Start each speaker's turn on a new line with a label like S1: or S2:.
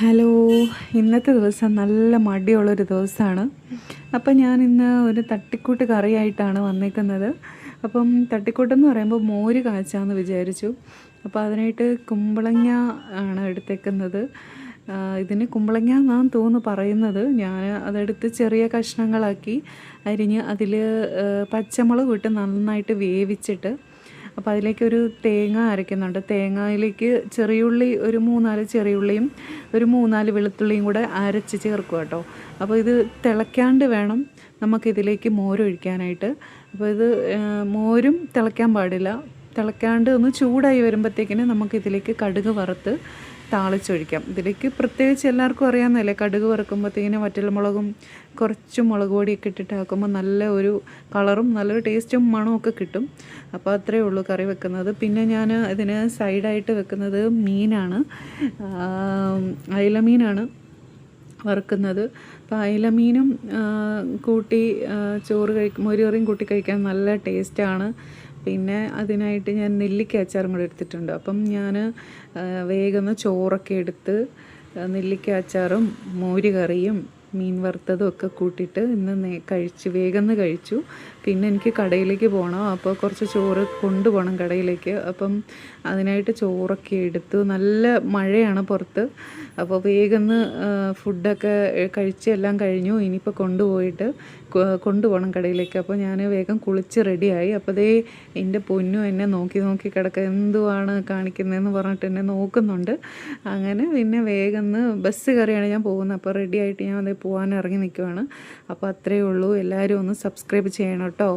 S1: Hello ഇന്നത്തെ ദിവസം നല്ല മടിയുള്ളൊരു ദിവസമാണ്. അപ്പം ഞാൻ ഇന്ന് ഒരു തട്ടിക്കൂട്ട് കറിയായിട്ടാണ് വന്നേക്കുന്നത്. അപ്പം തട്ടിക്കൂട്ടെന്ന് പറയുമ്പോൾ മോര് കാച്ചാന്ന് വിചാരിച്ചു. അപ്പോൾ അതിനായിട്ട് കുമ്പളങ്ങ ആണ് എടുത്തേക്കുന്നത്. ഇതിന് കുമ്പളങ്ങ എന്നാണ് തോന്നുന്നു പറയുന്നത്. ഞാൻ അതെടുത്ത് ചെറിയ കഷ്ണങ്ങളാക്കി അരിഞ്ഞ് അതിൽ പച്ചമുളക് ഇട്ട് നന്നായിട്ട് വേവിച്ചിട്ട് അപ്പോൾ അതിലേക്കൊരു തേങ്ങ അരയ്ക്കുന്നുണ്ട് തേങ്ങയിലേക്ക് ചെറിയുള്ളി ഒരു മൂന്നാൽ ചെറിയുള്ളിയും ഒരു മൂന്നാൽ വെളുത്തുള്ളിയും കൂടെ അരച്ച് ചേർക്കുക കേട്ടോ. അപ്പോൾ ഇത് തിളയ്ക്കാണ്ട് വേണം നമുക്കിതിലേക്ക് മോരൊഴിക്കാനായിട്ട്. അപ്പോൾ ഇത് മോരും തിളയ്ക്കാൻ പാടില്ല. തിളയ്ക്കാണ്ട് ഒന്ന് ചൂടായി വരുമ്പോഴത്തേക്കിന് നമുക്കിതിലേക്ക് കടുക് വറുത്ത് താളിച്ചൊഴിക്കാം. ഇതിലേക്ക് പ്രത്യേകിച്ച് എല്ലാവർക്കും അറിയാമെന്നല്ലേ കടുക് വറുക്കുമ്പോഴത്തേക്കിന് വറ്റൽമുളകും കുറച്ച് മുളക് പൊടിയൊക്കെ ഇട്ടിട്ടാക്കുമ്പോൾ നല്ല ഒരു കളറും നല്ലൊരു ടേസ്റ്റും മണമൊക്കെ കിട്ടും. അപ്പോൾ അത്രയേ ഉള്ളൂ കറി വെക്കുന്നത്. പിന്നെ ഞാൻ ഇതിന് സൈഡായിട്ട് വെക്കുന്നത് മീനാണ്. അയില മീനാണ് വറുക്കുന്നത്. അപ്പോൾ അയിലമീനും കൂട്ടി ചോറ് കഴിക്കും ഒരു കറിയും കൂട്ടി കഴിക്കാൻ നല്ല ടേസ്റ്റാണ്. പിന്നെ അതിനായിട്ട് ഞാൻ നെല്ലിക്ക അച്ചാറും കൂടെ എടുത്തിട്ടുണ്ട്. അപ്പം ഞാൻ വേഗം ചോറൊക്കെ എടുത്ത് നെല്ലിക്ക അച്ചാറും മോര് കറിയും മീൻ വറുത്തതും ഒക്കെ കൂട്ടിയിട്ട് ഇന്ന് കഴിച്ച് കഴിച്ചു വേഗം കഴിച്ചു. പിന്നെ എനിക്ക് കടയിലേക്ക് പോകണം അപ്പോൾ കുറച്ച് ചോറ് കൊണ്ടുപോകണം കടയിലേക്ക്. അപ്പം അതിനായിട്ട് ചോറൊക്കെ എടുത്തു. നല്ല മഴയാണ് പുറത്ത്. അപ്പോൾ വേഗം ഒന്ന് ഫുഡൊക്കെ കഴിച്ച് എല്ലാം കഴിഞ്ഞു. ഇനിയിപ്പോൾ കൊണ്ടുപോയിട്ട് കൊണ്ടുപോകണം കടയിലേക്ക്. അപ്പോൾ ഞാൻ വേഗം കുളിച്ച് റെഡിയായി. അപ്പോൾ ദേ എന്റെ പൊന്നു എന്നെ നോക്കി നോക്കി കിടക്കുക എന്തുവാണ് കാണിക്കുന്നതെന്ന് പറഞ്ഞിട്ട് എന്നെ നോക്കുന്നുണ്ട്. അങ്ങനെ പിന്നെ വേഗം ബസ് കയറിയാണ് ഞാൻ പോകുന്നത്. അപ്പോൾ റെഡിയായിട്ട് ഞാൻ അതേ പോകാൻ ഇറങ്ങി നിൽക്കുവാണ്. അപ്പോൾ അത്രയേ ഉള്ളൂ. എല്ലാവരും ഒന്ന് സബ്സ്ക്രൈബ് ചെയ്യണം കേട്ടോ.